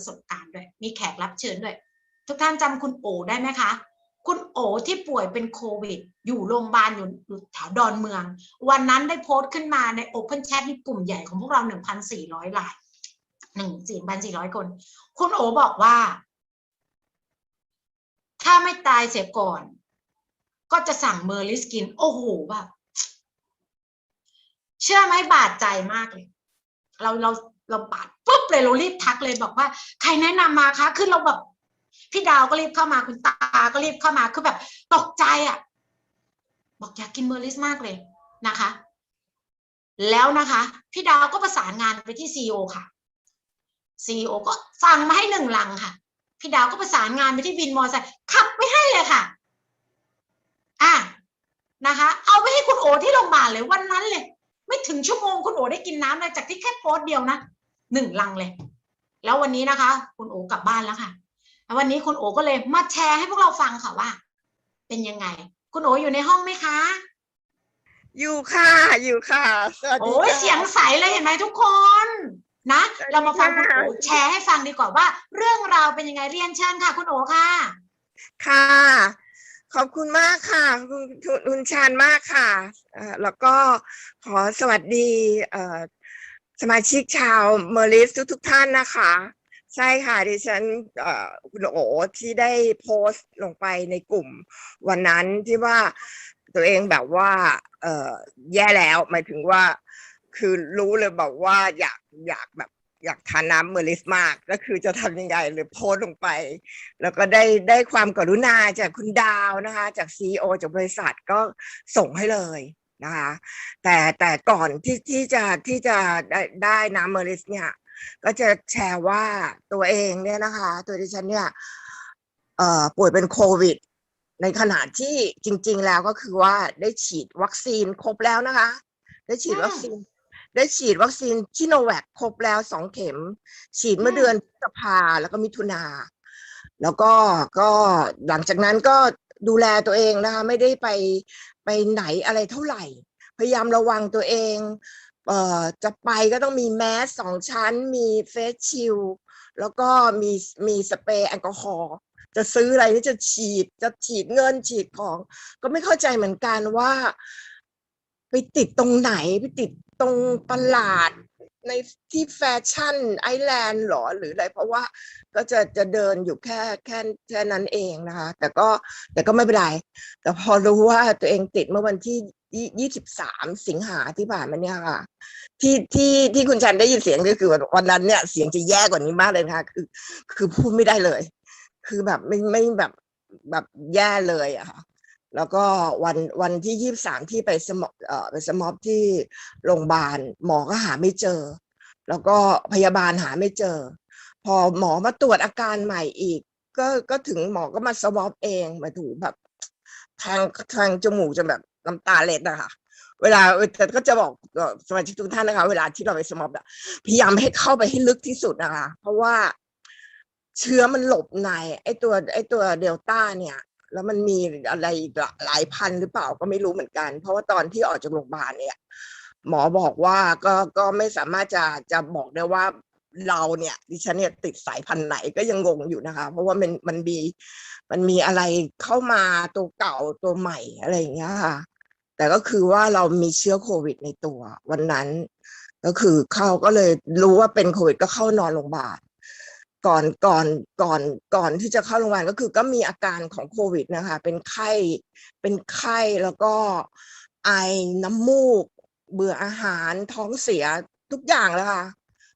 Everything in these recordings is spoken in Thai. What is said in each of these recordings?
ประสบการณ์ด้วย มีแขกรับเชิญด้วย ทุกท่านจำคุณโอได้ไหมคะ คุณโอที่ป่วยเป็นโควิด อยู่โรงพยาบาลอยู่แถวดอนเมือง วันนั้นได้โพสต์ขึ้นมาใน Open Chat ในกลุ่มใหญ่ของพวกเรา 1,400รายหนึ่งสี่พันสี่ร้อยคน คุณโอบอกว่า ถ้าไม่ตายเสียก่อน ก็จะสั่งเมอร์ลิสกิน โอ้โหแบบเชื่อไหมบาดใจมากเลย เราเรา เราบาดปุ๊บเลยเรารีบทักเลยบอกว่า ใครแนะนำมาคะคือเราแบบพี่ดาวก็รีบเข้ามาคุณตาก็รีบเข้ามาคือแบบ ตกใจอะ่ะ บอกอยากกินเมอร์ลิสมากเลยนะคะ แล้วนะคะ พี่ดาวก็ประสานงานไปที่ซีอค่ะซีอก็สั่งมาให้หนึ่งลังค่ะ พี่ดาวก็ประสานงานไปที่วินมอเตอร์ไซค์ขับไม่ให้เลยค่ะ อะนะคะ เอาไปให้คุณโอที่โรงพยาบาลเลยวันนั้นเลย ไม่ถึงชั่วโมงคุณโอได้กินน้ำเลยจากที่แค่โพสเดียวนะ หนึ่งลังเลย แล้ววันนี้นะคะ คุณโอกลับบ้านแล้วค่ะแล้ววันนี้คุณโอก็เลยมาแชร์ให้พวกเราฟังค่ะว่า เป็นยังไง คุณโออยู่ในห้องไหมคะ อยู่ค่ะ อยู่ค่ะสวัสดีโอ้ยค่ะเสียงใสเลยเห็นไหมทุกคนนะสวัสดีเรามาฟังคุณค่ะโอแชร์ให้ฟังดีกว่าว่า เรื่องราวเป็นยังไงเรียนเชิญค่ะ คุณโอค่ะ ค่ะ ขอบคุณมากค่ะ คุณคุณคุณชาญมากค่ะเอ่อแล้วก็ขอสวัสดีเอ่อ สมาชิกชาวเมอริสทุกทุกท่านนะคะ ใช่ค่ะดิฉันเอ่อคุณโอที่ได้โพสต์ลงไปในกลุ่มวันนั้นที่ว่าตัวเองแบบว่าเออแย่แล้วหมายถึงว่าคือรู้เลยบอกว่าอยากอยากแบบอยากทานน้ำเมอริสมากก็คือจะทำยังไงหรือโพสลงไป แล้วก็ได้ได้ความกรุณาจากคุณดาวนะคะ จากซีอจากบริษัทก็ส่งให้เลย นะคะแต่แต่ก่อนที่ที่จะที่จะได้ได้น้ำเมอริสเนี่ย ก็จะแชร์ว่าตัวเองเนี่ยนะคะ ตัวดิฉันเนี่ยเอ่อป่วยเป็นโควิด ในขณะที่จริง ๆ แล้วก็คือว่าได้ฉีดวัคซีนครบแล้วนะคะ ได้ฉีดวัคซีนได้ฉีดวัคซีนชิโนแวคครบแล้วสองเข็ม ฉีดเมื่ออืมเดือนพฤษภาแล้วก็มิถุนา แล้วก็ก็หลังจากนั้นก็ดูแลตัวเองนะคะ ไม่ได้ไป ไปไหนอะไรเท่าไหร่ พยายามระวังตัวเองเอ่อจะไปก็ต้องมีแมสสองชั้น มีเฟสชิลแล้วก็มีมีสเปรย์แอลกอฮอล์จะซื้ออะไรนี่จะฉีดจะฉีดเงินฉีดของ ก็ไม่เข้าใจเหมือนกันว่า ไปติดตรงไหน ไปติดตรงตลาดในที่แฟชั่นไอแลนด์หรอหรืออะไรเพราะว่า ก็จะจะเดินอยู่แค่แค่แค่นั้นเองนะคะ แต่ก็แต่ก็ไม่เป็นไร แต่พอรู้ว่าตัวเองติดเมื่อวันที่ยี่สิบสามสิงหาที่ผ่านมาเนี่ยค่ะ ที่ที่ที่คุณชันได้ยินเสียงก็คือวันนั้นเนี่ยเสียงจะแย่กว่านี้มากเลยนะคะคือ คือพูดไม่ได้เลย คือแบบไม่ไม่แบบแบบแย่เลยอะค่ะแล้วก็วันวันที่ยี่สามที่ไปสมอเอ่อไปสมอบที่โรงพยาบาลหมอก็หาไม่เจอ แล้วก็พยาบาลหาไม่เจอ พอหมอมาตรวจอาการใหม่อีก ก็ก็ถึงหมอก็มาสวอปเองมาถึงแบบ ทางทางจมูกจะแบบน้ำตาเล็ดอะคะเวลาแต่ก็จะบอกสมาชิกทุกท่านนะคะ เวลาที่เราไปสมอบพยายามให้เข้าไปให้ลึกที่สุดนะคะ เพราะว่าเชื้อมันหลบในไอตัวไอตัวเดลต้าเนี่ย แล้วมันมีอะไรหลายพันหรือเปล่าก็ไม่รู้เหมือนกัน เพราะว่าตอนที่ออกจากโรงพยาบาลเนี่ย หมอบอกว่าก็ก็ไม่สามารถจะจะบอกได้ว่า เราเนี่ยดิฉันเนี่ยติดสายพันธุ์ไหนก็ยังงงอยู่นะคะ เพราะว่ามันมันมีมันมีอะไรเข้ามาตัวเก่าตัวใหม่อะไรอย่างเงี้ยค่ะ แต่ก็คือว่าเรามีเชื้อโควิดในตัว วันนั้น ก็คือเข้าก็เลยรู้ว่าเป็นโควิดก็เข้านอนโรงพยาบาลก่อนก่อนก่อนก่อนที่จะเข้าโรงพยาบาลก็คือก็มีอาการของโควิดนะคะ เป็นไข้เป็นไข้แล้วก็ไอน้ำมูก เบื่ออาหารท้องเสียทุกอย่างแล้วค่ะ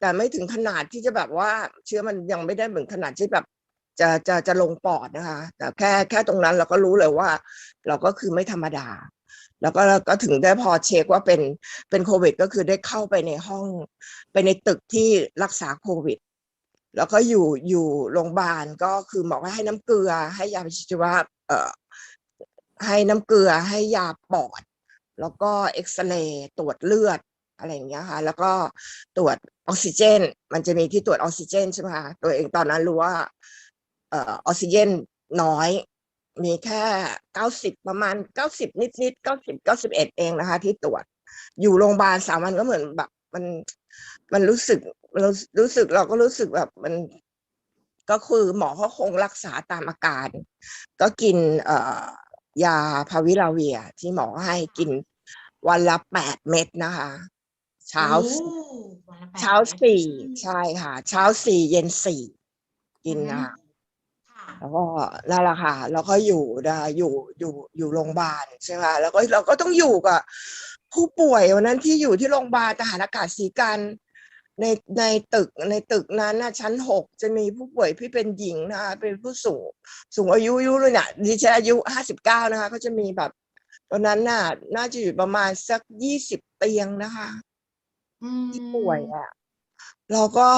แต่ไม่ถึงขนาดที่จะแบบว่าเชื้อมันยังไม่ได้เหมือนขนาดที่แบบจะจะจะลงปอดนะคะ แต่แค่แค่ตรงนั้นเราก็รู้เลยว่า เราก็คือไม่ธรรมดา แล้วก็ก็ถึงได้พอเช็คว่าเป็นเป็นโควิด ก็คือได้เข้าไปในห้อง ไปในตึกที่รักษาโควิด แล้วก็อยู่อยู่โรงพยาบาลก็คือบอกว่าให้น้ำเกลือ ให้ยาปฏิชีวะเอ่อให้น้ำเกลือให้ยาปอด แล้วก็เอ็กซเรย์ตรวจเลือด อะไรอย่างเงี้ยค่ะ แล้วก็ตรวจออกซิเจน มันจะมีที่ตรวจออกซิเจนใช่ไหมคะตัวเองตอนนั้นรู้ว่าเอ่อออกซิเจนน้อย มีแค่เก้าสิบประมาณเก้าสิบนิดนิดเก้าสิบเก้าสิบเอ็ดเองนะคะ ที่ตรวจ อยู่โรงพยาบาลสามวันก็เหมือนแบบ มันมันรู้สึกเรารู้สึกเราก็รู้สึกแบบมันก็คือหมอเขาคงรักษาตามอาการ ก็กินเอ่อยาพาวิลาเวีย ที่หมอให้กินวันละแปดเม็ดนะคะ เช้าโอ้วันละแปดเช้าม็ดสี่อืมใช่ค่ะ เช้าสี่เย็นสี่กินอืมนะคะค่ะ แล้วก็นั่นแหละค่ะแล้วก็อยู่นะอยู่อยู่อยู่โรงพยาบาลใช่ไหมแล้วก็เราก็ต้องอยู่กับผู้ป่วยวันนั้นที่อยู่ที่โรงพยาบาลทหารอากาศศรีกันในในตึกในตึกนั้นนะชั้นหกจะมีผู้ป่วยที่เป็นหญิงนะคะเป็นผู้สูง สูงอายุอายุเลยเนี่ยดิฉันอายุห้าสิบเก้านะคะ ก็จะมีแบบ ตอนนั้นน่ะ น่าจะอยู่ประมาณสักยี่สิบเตียงนะคะ อืมที่ป่วยอะเราก็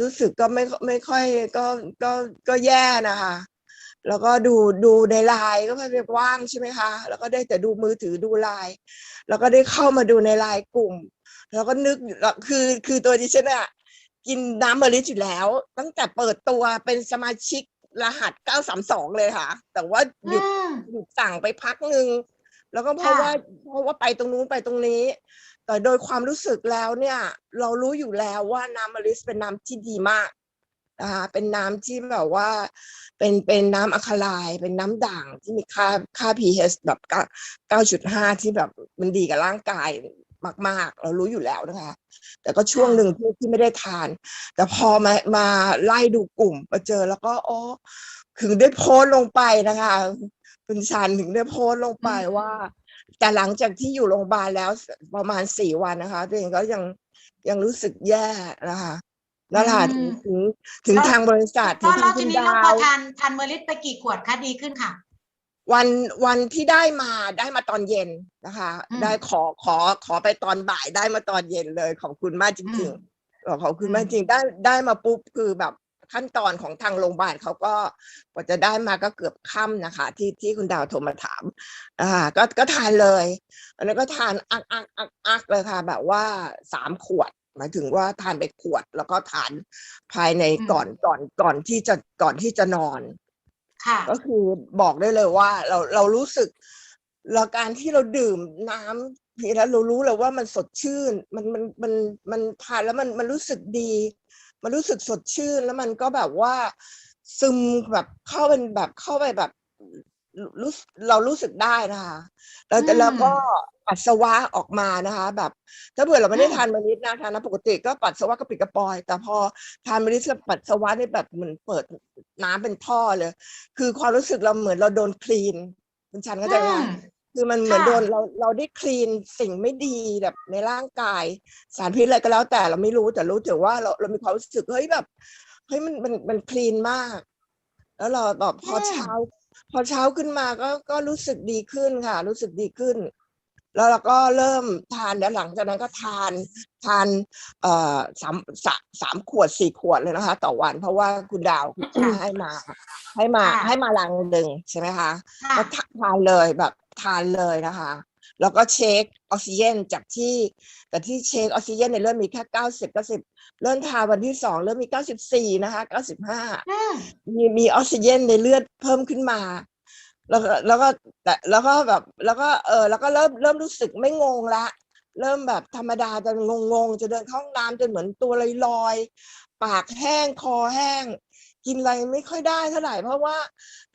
รู้สึกก็ไม่ ไม่ค่อย ก็ ก็ ก็แย่นะคะแล้วก็ดู ดูในไลน์ก็ไม่ได้ว่าง ใช่ไหมคะ แล้วก็ได้แต่ดูมือถือ ดูไลน์แล้วก็ได้เข้ามาดูในไลน์กลุ่ม แล้วก็นึกแล้วคือ คือตัวดิฉันอะกินน้ำเมลิอยู่แล้ว ตั้งแต่เปิดตัวเป็นสมาชิกรหัส 932 เลยค่ะ แต่ว่าหยุดอืมหยุดสั่งไปพักหนึ่ง แล้วก็เพราะค่ะว่า เพราะว่าไปตรงนู้น ไปตรงนี้ แต่โดยความรู้สึกแล้วเนี่ย เรารู้อยู่แล้วว่าน้ำมะลิสเป็นน้ำที่ดีมากนะคะเป็นน้ำที่แบบว่า เป็นเป็นน้ำอะคาไลน์เป็นน้ำด่างที่มีค่าค่า pH แบบเก้าจุดห้าที่แบบมันดีกับร่างกายมาก ๆ เรารู้อยู่แล้วนะคะ แต่ก็ช่วงหนึ่งที่ที่ไม่ได้ทาน แต่พอมามาไล่ดูกลุ่มมาเจอแล้วก็อ๋อถึงได้โพสต์ลงไปนะคะคุณชันถึงได้โพสต์ลงไปว่า แต่หลังจากที่อยู่โรงพยาบาลแล้วประมาณสี่วันนะคะตัวเองก็ยังยังรู้สึกแย่นะคะนั่นแหละถึงถึงถึงทางบริษัทถึแล้วงแล้วทางทีคุณนี้น้องดาพอวทานทานเมอร์ลิสไปกี่ขวดคะดีขึ้นค่ะ วันวันที่ได้มาได้มาตอนเย็นนะคะอืมได้ขอขอขอไปตอนบ่ายได้มาตอนเย็นเลยขอบคุณมากจอืริงมๆบอกขอบคุณอืมมากจริงได้ได้มาปุ๊บคือแบบ ขั้นตอนของทางโรงพยาบาลเขาก็กว่าจะได้มาก็เกือบค่ำนะคะ ที่ที่คุณดาวโทรมาถามอ่าก็ก็ทานเลยอันนั้นก็ทานอักอักอักอักเลยค่ะ แบบว่าสามขวดหมายถึงว่าทานไปขวดแล้วก็ทานภายในอืมก่อนก่อนก่อนที่จะก่อนที่จะนอนค่ะก็คือบอกได้เลยว่าเราเรารู้สึกเราการที่เราดื่มน้ำทีแล้วเรารู้เลยว่ามันสดชื่น มันมันมันมันทานแล้วมันมันรู้สึกดี มันรู้สึกสดชื่น แล้วมันก็แบบว่าซึมแบบเข้าเป็นแบบเข้าไปแบบรู้เรารู้สึกได้นะคะแล้วแต่อืมแล้วก็ปัสสาวะออกมานะคะ แบบ ถ้าเผื่อเราไม่ได้อืมทานมะลินะทานน้ำปกติก็ปัสสาวะกระปิดกระปอย แต่พอทานมะลิแล้วปัสสาวะนี่แบบเหมือนเปิดน้ำเป็นท่อเลย คือความรู้สึกเราเหมือนเราโดนคลีนคุณชันก็จะอืว่าม คือมันเหมือนค่ะโดนเราเราได้คลีนสิ่งไม่ดีแบบในร่างกาย สารพิษอะไรก็แล้วแต่เราไม่รู้แต่รู้แต่ว่าเราเรามีความรู้สึกเฮ้ยแบบเฮ้ยมันมันมันคลีนมาก แล้วเราแบบพออืมเช้า พอเช้าขึ้นมาก็ก็รู้สึกดีขึ้นค่ะ รู้สึกดีขึ้น แล้วเราก็เริ่มทานแล้วหลังจากนั้นก็ทานทานเอ่อสามสามสามขวดสี่ขวดเลยนะคะ ต่อวัน เพราะว่าคุณดาวให้มา ให้มาค่ะ ให้มาลังหนึ่งใช่ไหมคะค่ะก็ทาทานเลยแบบทานเลยนะคะ แล้วก็เช็คออกซิเจนจากที่แต่ที่เช็คออกซิเจนในยเริ่มมีแค่เก้าสิบเก้าสิบเริ่มทานวันที่สองเริ่มมีเก้าสิบสี่นะคะเก้าสิบห้าอืมมีมีออกซิเจนในเลือดเพิ่มขึ้นมา แล้วก็แล้วก็แต่แล้วก็แบบแล้วก็เออแล้วก็เริ่มเริ่มรู้สึกไม่งงละ เริ่มแบบธรรมดาจะงงงๆจะเดินเข้าห้องน้ำจนเหมือนตัวลอยลอยๆปากแห้งคอแห้ง กินอะไรไม่ค่อยได้เท่าไหร่เพราะว่า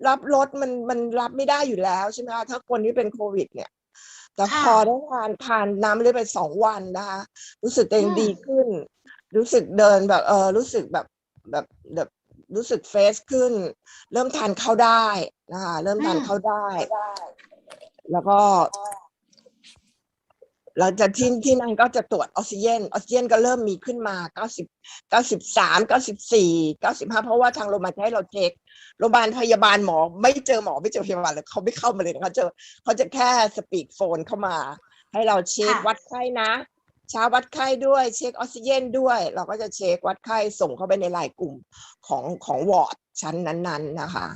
รับรสมันมันรับไม่ได้อยู่แล้วใช่ไหมคะถ้าคนที่เป็นโควิด เนี่ยแต่ค่ะพอได้ทานทานน้ำเลยไปสองวันนะคะรู้สึกตัวเองอืมดีขึ้น รู้สึกเดินแบบเออรู้สึกแบบแบบแบบรู้สึกเฟรชขึ้น เริ่มทานข้าวได้ นะคะ เริ่มทานข้าวได้ แล้วก็หลังจากที่ที่นั่นก็จะตรวจออกซิเจนออกซิเจนก็เริ่มมีขึ้นมา90 93 94 95เพราะว่าทางโรงพยาบาลจะให้เราเช็คโรงพยาบาลพยาบาลหมอ ไม่เจอหมอไม่เจอพยาบาลเลยเขาไม่เข้ามาเลยนะเขาเจอเขาจะแค่สปีกโฟนเข้ามา ให้เราเช็คค่ะวัดไข้นะเช้าวัดไข้ด้วย เช็คออกซิเจนด้วย เราก็จะเช็ควัดไข้ส่งเข้าไปในไลน์กลุ่มของของวอร์ดชั้นนั้น ๆ นะคะค่ะ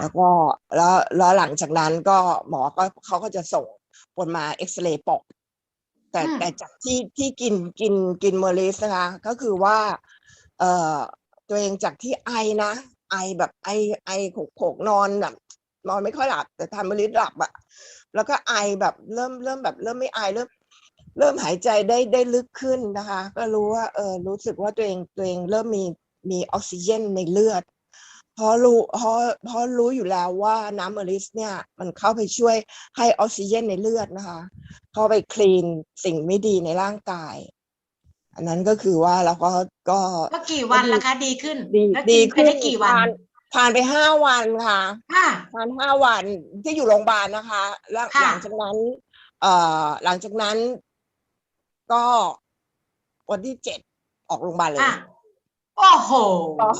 แล้วก็แล้วแล้วหลังจากนั้นก็หมอก็เขาก็จะส่งผลมาเอ็กซเรย์ปอดแต่อืมแต่จากที่ที่กินกินกินเมอริสนะคะก็คือว่า เอ่อตัวเองจากที่ไอนะ ไอแบบไอไอโขกโขกนอนแบบนอนไม่ค่อยหลับ แต่ทานเมอริสหลับอะแล้วก็ไอแบบเริ่มเริ่มแบบ เริ่มไม่ไอเริ่มเริ่มหายใจได้ได้ลึกขึ้นนะคะ ก็รู้ว่าเออรู้สึกว่าตัวเองตัวเองเริ่มมีมีออกซิเจนในเลือด เพราะรู้เพราะเพราะรู้อยู่แล้วว่าน้ำเมอริสเนี่ยมันเข้าไปช่วยให้ออกซิเจนในเลือดนะคะ เข้าไปคลีนสิ่งไม่ดีในร่างกาย อันนั้นก็คือว่าเราก็ก็ก็กี่วันละคะดีขึ้นดีแล้วดีกินไปขึ้นได้กี่วัผ่านนผ่านไปห้าวันค่ะค่ะผ่านห้าวันที่อยู่โรงพยาบาลนะคะแล้วค่ะหลังจากนั้น เอ่อหลังจากนั้น ก็วันที่เจ็ดออกโรงพยาบาลเลยอะ โอ้โหหมอ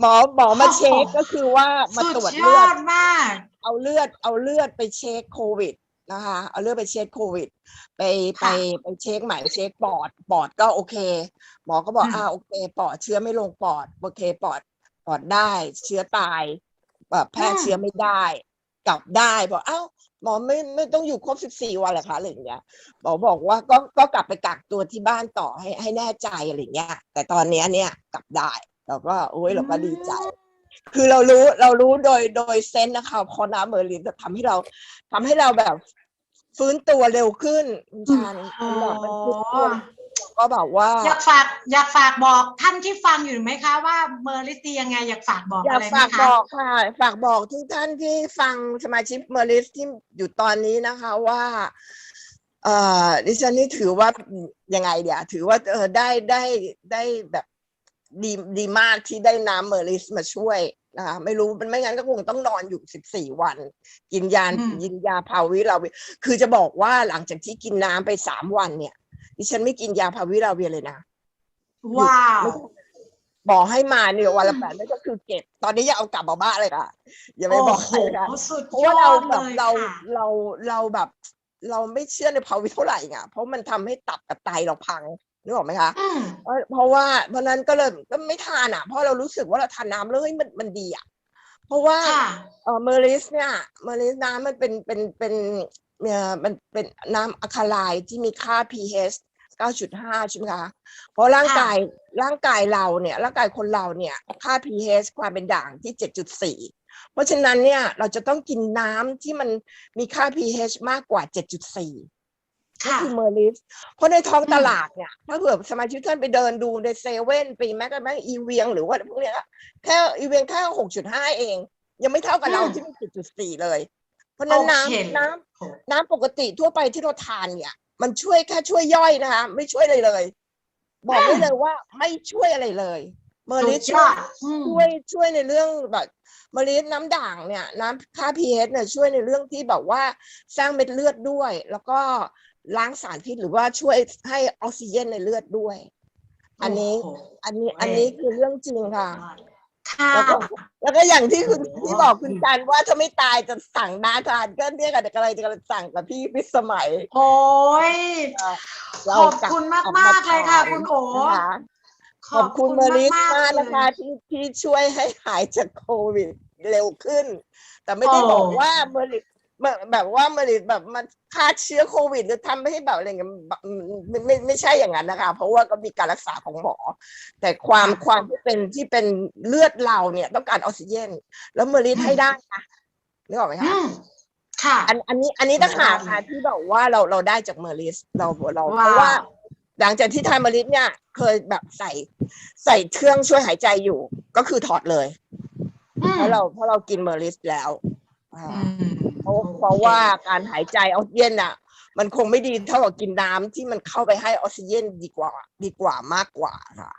หมอหมอมาเช็คโอ้โหก็คือว่ามาสุดตรวจยเลืออดดมาก เอาเลือดเอาเลือดไปเช็คโควิดนะคะเอาเลือดไปเช็คโควิด ไปไปค่ะไปเช็คใหม่เช็คปอดปอดก็โอเค หมอก็บอกอืมอ่าโอเค ปอดเชื้อไม่ลงปอดโอเคปอดปอดได้ เชื้อตายแบบแพร่เชื้อไม่ได้ กลับได้บอกเอ้า หมอไม่ไม่ต้องอยู่ครบสิบสี่วันเหรอคะอะไรอย่างเงี้ยหมอบอกว่าก็ก็กลับไปกักตัวที่บ้านต่อให้ให้แน่ใจอะไรอย่างเงี้ย แต่ตอนเนี้ยเนี่ยกลับได้เราก็โอ้ยเราก็ดีใจ คือเรารู้เรารู้โดยโดยเซนส์นะคะพอน้ำเมอร์ลินจะทำให้เราทำให้เราแบบฟื้นตัวเร็วขึ้นคุณชานโอ้มันแบบมันฟื้นตัว ก็แบบว่า อยากฝากอยากฝากบอกท่านที่ฟังอยู่ไหมคะว่าเมอร์ลิสดียังไงอยากฝากบอกอยาอะกไรไหมฝากบคะอกค่ะฝากบอกทุกท่านที่ฟังสมาชิกเมอร์ลิสที่อยู่ตอนนี้นะคะว่าเอ่อดิฉันนี่ถือว่ายังไงเดี๋ยวถือว่าเออได้ได้ได้แบบดีดีมากที่ได้น้ำเมอร์ลิสมาช่วยนะคะไม่รู้มันไม่งั้นก็คงต้องนอนอยู่สิบสี่วัน กินยาอืมกินยาพาวิราเวียคือจะบอกว่าหลังจากที่กินน้ำไปสามวันเนี่ย ดิฉันไม่กินยาพาวิราเวียเลยนะว้าวบอกให้มาเนี่ยวันละแปดนั่นก็คือเก็บ ตอนนี้อย่าเอากลับมาบ้านเลยค่ะอย่าไปบอกใครนะโอ้โหสุดเพราะยว่าอเราดแบบเลยเราค่ะเราเราแบบ เราไม่เชื่อในภาวิเท่าไหร่ไงเพราะมันทำให้ตับกับไตเราพังนึกออกไหมคะอืมเพราะเพราะว่าเพราะนั้นก็เลยก็ไม่ทานอะ เพราะเรารู้สึกว่าเราทานน้ำแล้วเฮ้ยมันมันดีอะเพราะว่าค่ะเออเมอริสเนี่ยเมอริสน้ำมันเป็นเป็นเป็นเอ่อมันเป็นน้ำอะคาไลน์ที่มีค่า pH 9.5 ใช่ไหมคะ เพราะร่างค่ะกายร่างกายเราเนี่ยร่างกายคนเราเนี่ยค่า pH ความเป็นด่างที่ 7.4 เพราะฉะนั้นเนี่ยเราจะต้องกินน้ำที่มันมีค่า pH มากกว่า 7.4ก็ค่ะคือเมอร์ลิสเพราะในท้องอืมตลาดเนี่ย ถ้าเผื่อสมาชิกท่านไปเดินดูในเซเว่นไปแม้กระทั่งอีเวียงหรือว่าพวกเนี้ยแค่อีเวียงแค่หกจุดห้าเอง ยังไม่เท่ากับเราที่มีจุดจุดสี่เลย เพราะฉะนั้นโอเคน้ำน้ำน้ำปกติทั่วไปที่เราทานเนี่ยมันช่วยแค่ช่วยย่อยนะคะไม่ช่วยอะไรเลย บอกได้เลยว่าไม่ช่วยอะไรเลย เมอร์สุลิดสยอดอืมช่วยช่วยในเรื่องแบบเมล็ดน้ำด่างเนี่ยน้ำค่า pH เนี่ยช่วยในเรื่องที่แบบว่าสร้างเม็ดเลือดด้วย แล้วก็ล้างสารพิษหรือว่าช่วยให้ออกซิเจนในเลือดด้วย อันนี้โโหอันนี้อันนี้คือเรื่องจริงค่ะ ค่ะ แล้วก็แล้วก็อย่างที่คุณโอ้โหที่บอกคุณจันว่าถ้าไม่ตายจะสั่งน้าทานก็เนี่ยกับอะไรจะกำลังสั่งกับพี่พิสมัย โอ้ยเราขอบกลัคุณมากออมากๆเลยค่ะขายคุณโอนะคะขอบคุณเมอริสมากนะคะที่ที่ช่วยให้หายจากโควิดเร็วขึ้น แต่ไม่ได้โอ้บอกว่าเมอริส แบบแบบว่าเมอริสแบบมันฆ่าเชื้อโควิดหรือทำให้แบบอะไรเงี้ยแบบไม่ไม่ไม่ใช่อย่างนั้นนะคะ เพราะว่าก็มีการรักษาของหมอ แต่ความความที่เป็นที่เป็นเลือดเราเนี่ย ต้องการออกซิเจน แล้วเมอริสให้ได้นะนึกออกไหมอืคะมค่ะ อันอันนี้อันนี้ต่างหากว้าวค่ะที่บอกว่าเราเราได้จากเมอริสเราเราเพว้าวราะว่า หลังจากที่ทานเมอริสเนี่ย เคยแบบใส่ใส่เครื่องช่วยหายใจอยู่ ก็คือถอดเลยอืมเพราะเราเพราะเรากินเมอริสแล้วอ่าอืม เพราะเพราะว่าการหายใจออกซิเจนอะ มันคงไม่ดีเท่ากับกินน้ำที่มันเข้าไปให้ออกซิเจนดีกว่า ดีกว่ามากกว่าค่ะ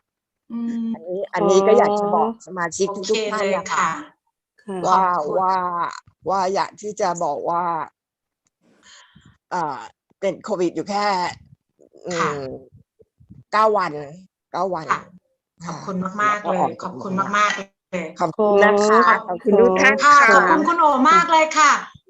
อืมอันนี้อันนี้ก็อยากจะบอกสมาชิกโอทุเคกๆท่านเลยนะคะค่ะค่ะว่าขอบคุณว่าว่าอยากที่จะบอกว่าอ่าเป็นโควิดอยู่แค่อืค่ะมเก้าวันเก้าวันค่ะขอบคุณมากๆเลยขอบคุณมากๆเลยขอบคุณนะคะขอบคุณทุกท่านค่ะค่ะขอบคุณคุณโอมากเลยค่ะ